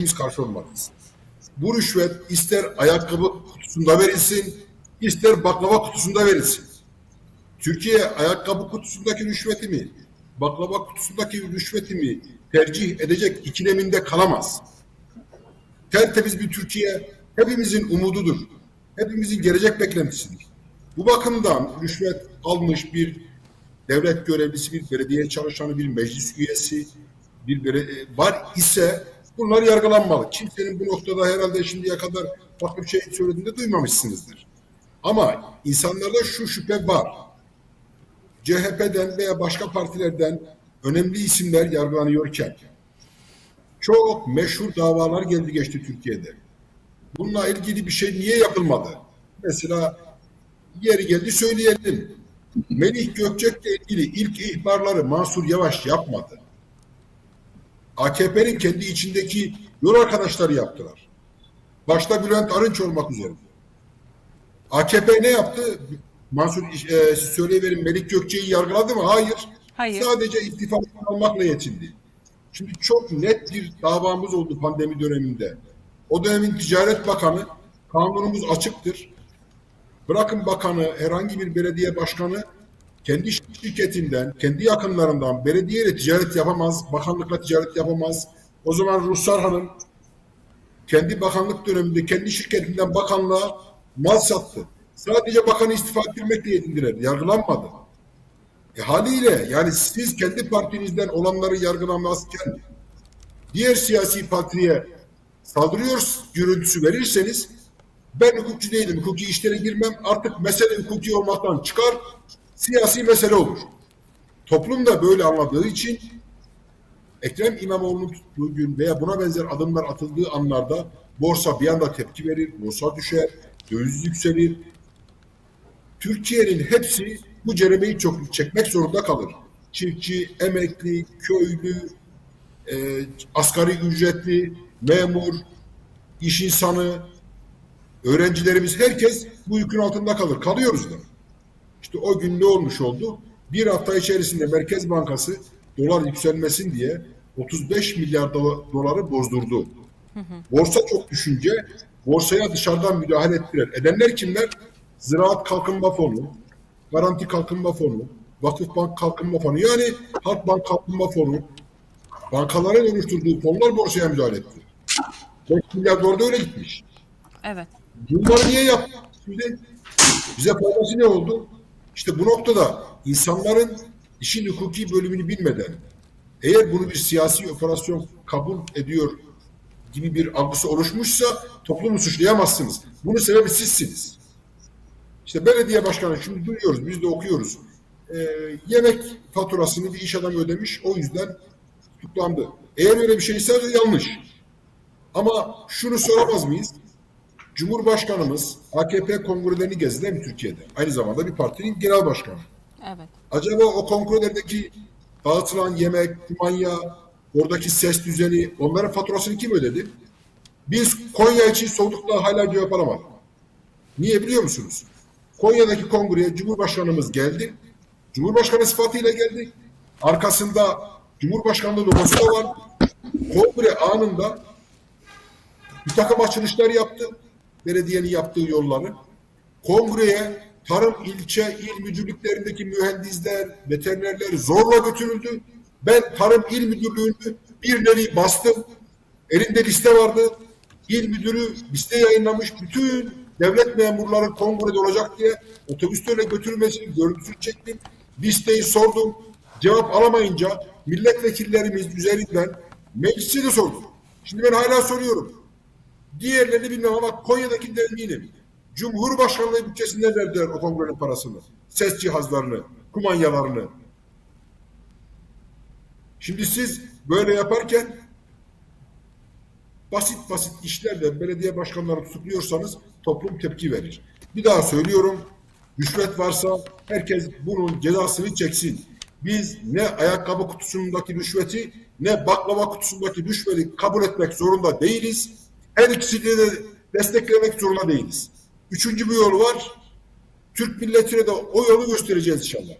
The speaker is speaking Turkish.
biz karşı olmalıyız. Bu rüşvet ister ayakkabı kutusunda verilsin, ister baklava kutusunda verilsin. Türkiye ayakkabı kutusundaki rüşveti mi, baklava kutusundaki rüşveti mi tercih edecek ikileminde kalamaz. Tertemiz bir Türkiye hepimizin umududur. Hepimizin gelecek beklentisidir. Bu bakımdan rüşvet almış bir devlet görevlisi, bir belediye çalışanı, bir meclis üyesi, bir bele- var ise bunlar yargılanmalı. Kimsenin bu noktada herhalde şimdiye kadar farklı bir şey söylediğinde duymamışsınızdır. Ama insanlarda şu şüphe var. CHP'den veya başka partilerden önemli isimler yargılanıyorken çok meşhur davalar geldi geçti Türkiye'de. Bununla ilgili bir şey niye yapılmadı? Mesela yeri geldi söyleyelim. Melih Gökçek'le ilgili ilk ihbarları Mansur Yavaş yapmadı. AKP'nin kendi içindeki yol arkadaşları yaptılar. Başta Bülent Arınç olmak üzere. AKP ne yaptı? Mansur e, söyleyiverin Melih Gökçek'i yargıladı mı? Hayır. Hayır. Sadece istifa almakla yetindi. Şimdi çok net bir davamız oldu pandemi döneminde. O dönemin Ticaret Bakanı, kanunumuz açıktır. Bırakın bakanı, herhangi bir belediye başkanı kendi şirketinden, kendi yakınlarından belediyeyle ticaret yapamaz, bakanlıkla ticaret yapamaz. O zaman Ruhsar Hanım kendi bakanlık döneminde kendi şirketinden bakanlığa mal sattı. Sadece bakanı istifa ettirmekle yetindiler. Yargılanmadı. E haliyle yani siz kendi partinizden olanları yargılamazken diğer siyasi partiye saldırıyor görüntüsü verirseniz ben hukukçu değilim, hukuki işlere girmem. Artık mesele hukuki olmaktan çıkar, siyasi mesele olur. Toplum da böyle anladığı için Ekrem İmamoğlu'nun tuttuğu gün veya buna benzer adımlar atıldığı anlarda borsa bir anda tepki verir, borsa düşer, döviz yükselir. Türkiye'nin hepsi bu ceremeyi çok çekmek zorunda kalır. Çiftçi, emekli, köylü, e, asgari ücretli, memur, iş insanı, öğrencilerimiz herkes bu yükün altında kalır. Kalıyoruz da. İşte o gün ne olmuş oldu? Bir hafta içerisinde Merkez Bankası dolar yükselmesin diye 35 milyar dola- doları bozdurdu. Borsa çok düşünce borsaya dışarıdan müdahale ettiler. Edenler kimler? Ziraat Kalkınma Fonu, Garanti Kalkınma Fonu, Vakıfbank Kalkınma Fonu yani Halkbank Kalkınma Fonu bankaların oluşturduğu fonlar borsaya müdahale etti. 5 milyar dolar da öyle gitmiş. Evet. Bunları niye yaptı? Şimdi bize faydası ne oldu? İşte bu noktada insanların işin hukuki bölümünü bilmeden eğer bunu bir siyasi operasyon kabul ediyor gibi bir algısı oluşmuşsa toplumu suçlayamazsınız. Bunun sebebi sizsiniz. İşte belediye başkanı şimdi duyuyoruz, biz de okuyoruz. Ee, yemek faturasını bir iş adamı ödemiş, o yüzden tutuklandı. Eğer öyle bir şeyse yanlış. Ama şunu soramaz mıyız? Cumhurbaşkanımız AKP kongrelerini gezdi değil mi Türkiye'de? Aynı zamanda bir partinin genel başkanı. Evet. Acaba o kongrelerdeki dağıtılan yemek, kumanya, oradaki ses düzeni, onların faturasını kim ödedi? Biz Konya için sordukla hala cevap alamadık. Niye biliyor musunuz? Konya'daki kongreye Cumhurbaşkanımız geldi. Cumhurbaşkanı sıfatıyla geldi. Arkasında Cumhurbaşkanlığı logosu da var. Kongre anında bir takım açılışlar yaptı. Belediyenin yaptığı yolları. Kongreye tarım ilçe il müdürlüklerindeki mühendisler, veterinerler zorla götürüldü. Ben tarım il müdürlüğünü bir bastım. Elinde liste vardı. İl müdürü liste yayınlamış. Bütün devlet memurları kongrede olacak diye otobüslerle götürülmesini görüntüsünü çektim. Listeyi sordum. Cevap alamayınca milletvekillerimiz üzerinden meclisi de sordum. Şimdi ben hala soruyorum. Diğerlerini bilmem ama Konya'dakinden eminim. Cumhurbaşkanlığı bütçesinden verdiler o kongrenin parasını. Ses cihazlarını, kumanyalarını. Şimdi siz böyle yaparken basit basit işlerle belediye başkanları tutukluyorsanız toplum tepki verir. Bir daha söylüyorum. Rüşvet varsa herkes bunun cezasını çeksin. Biz ne ayakkabı kutusundaki rüşveti ne baklava kutusundaki rüşveti kabul etmek zorunda değiliz. Her ikisini de desteklemek zorunda değiliz. Üçüncü bir yol var. Türk milletine de o yolu göstereceğiz inşallah.